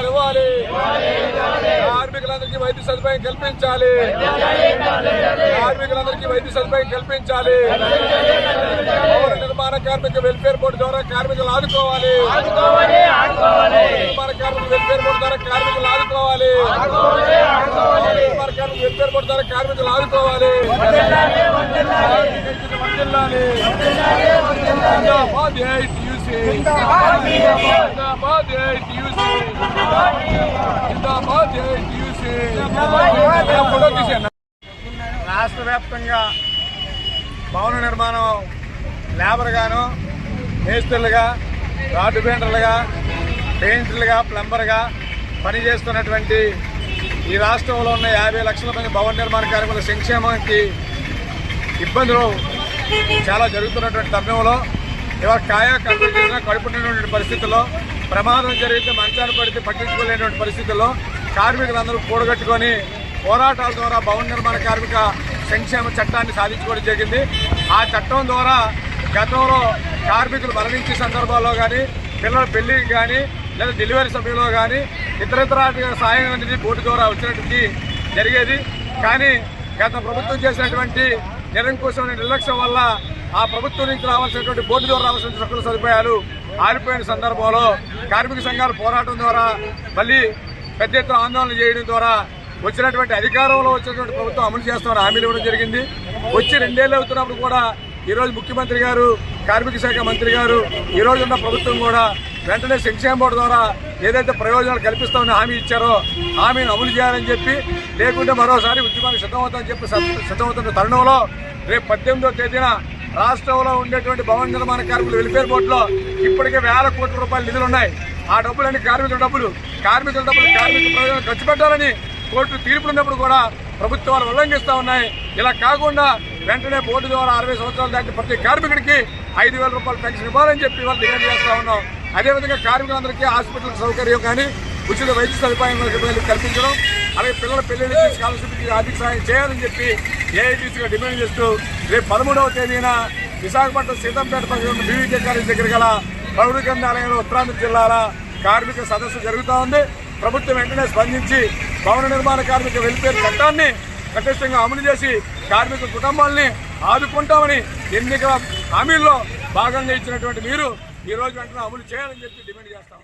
జీతాలు ఇవ్వాలి కార్మికులందరికీ వైద్య సదుపాయం కల్పించాలి. కార్మికులందరికీ వైద్య సదుపాయం కల్పించాలి. భవన నిర్మాణ కార్మిక వెల్ఫేర్ బోర్డు ద్వారా కార్మికులు ఆదుకోవాలి. నిర్మాణ కార్మిక వెల్ఫేర్ బోర్డు ద్వారా కార్మికులు ఆదుకోవాలి. నిర్మాణ కార్మిక వెల్ఫేర్ బోర్డు ద్వారా కార్మికులు ఆదుకోవాలి. జిల్లాని. రాష్ట్ర వ్యాప్తంగా భవన నిర్మాణం లేబర్గాను మేస్త్రులుగా రాడ్డు పెయింటర్లుగా పెయింటర్లుగా ప్లంబర్గా పనిచేస్తున్నటువంటి ఈ రాష్ట్రంలో ఉన్న యాభై లక్షల మంది భవన నిర్మాణ కార్మికుల సంక్షేమానికి ఇబ్బందులు చాలా జరుగుతున్నటువంటి తరుణంలో ఇవాళ కాయా కడుపు చేసిన పరిస్థితుల్లో ప్రమాదం జరిగితే మంచాన్ని పడితే పట్టించుకోలేనటువంటి పరిస్థితుల్లో కార్మికులందరూ కూడగట్టుకొని పోరాటాల ద్వారా భవన నిర్మాణ కార్మిక సంక్షేమ చట్టాన్ని సాధించుకోవడం జరిగింది. ఆ చట్టం ద్వారా గతంలో కార్మికులు మరణించే సందర్భాల్లో కానీ పిల్లల పెళ్ళికి కానీ లేదా డెలివరీ సమయంలో కానీ ఇతరితర సాయం అనేది బోర్డు ద్వారా వచ్చినటువంటి జరిగేది. కానీ గత ప్రభుత్వం చేసినటువంటి నిరంకుశమైన నిర్లక్ష్యం వల్ల ఆ ప్రభుత్వం నుంచి రావాల్సినటువంటి బోర్డు ద్వారా రావాల్సిన హక్కుల సదుపాయాలు ఆరిపోయిన సందర్భంలో కార్మిక సంఘాల పోరాటం ద్వారా మళ్ళీ పెద్ద ఎత్తున ఆందోళన చేయడం ద్వారా వచ్చినటువంటి అధికారంలో వచ్చినటువంటి ప్రభుత్వం అమలు చేస్తున్న హామీలు ఇవ్వడం జరిగింది. వచ్చి రెండేళ్ళు అవుతున్నప్పుడు కూడా ఈరోజు ముఖ్యమంత్రి గారు కార్మిక శాఖ మంత్రి గారు ఈరోజు ఉన్న ప్రభుత్వం కూడా వెంటనే సంక్షేమ బోర్డు ద్వారా ఏదైతే ప్రయోజనాలు కల్పిస్తామని హామీ ఇచ్చారో హామీని అమలు చేయాలని చెప్పి లేకుంటే మరోసారి ఉద్యమానికి సిద్ధమవుతామని చెప్పి సిద్ధమవుతున్న తరుణంలో రేపు పద్దెనిమిదో తేదీన రాష్ట్రంలో ఉండేటువంటి భవన నిర్మాణ కార్మికులు వెల్ఫేర్ బోర్డులో ఇప్పటికే వేల కోట్ల రూపాయల నిధులు ఉన్నాయి. ఆ డబ్బులన్నీ కార్మికుల డబ్బులు. కార్మికుల డబ్బులు కార్మిక ప్రయోజనం ఖర్చు పెట్టాలని కోర్టు తీర్పులున్నప్పుడు కూడా ప్రభుత్వాలు ఉల్లంఘిస్తూ ఉన్నాయి. ఇలా కాకుండా వెంటనే బోర్డు ద్వారా అరవై సంవత్సరాలు దాటి ప్రతి కార్మికుడికి ఐదు వేల రూపాయలు పెన్షన్ ఇవ్వాలని చెప్పి వాళ్ళు డిమాండ్ చేస్తా ఉన్నాం. అదేవిధంగా కార్మికులందరికీ హాస్పిటల్ సౌకర్యం కానీ ఉచిత వైద్య సదుపాయం కల్పించడం అలాగే పిల్లల పెళ్ళిళ్ళకి స్కాలర్షిప్కి ఆర్థిక సహాయం చేయాలని చెప్పి ఏఐటీసీగా డిమాండ్ చేస్తూ రేపు పదమూడవ తేదీన విశాఖపట్నం సీతంపేట పక్కన బీవీకే కాలేజ్ దగ్గర గల పౌరు గ్రంథాలయంలో ఉత్తరాంధ్ర జిల్లాల కార్మిక సదస్సు జరుగుతూ ఉంది. ప్రభుత్వం వెంటనే స్పందించి భవన నిర్మాణ కార్మిక వెల్ఫేర్ చట్టాన్ని కటిష్టంగా అమలు చేసి కార్మిక కుటుంబాలని ఆదుకుంటామని ఎన్నికల హామీల్లో భాగంగా ఇచ్చినటువంటి మీరు ఈ రోజు వెంటనే అమలు చేయాలని చెప్పి డిమాండ్ చేస్తాం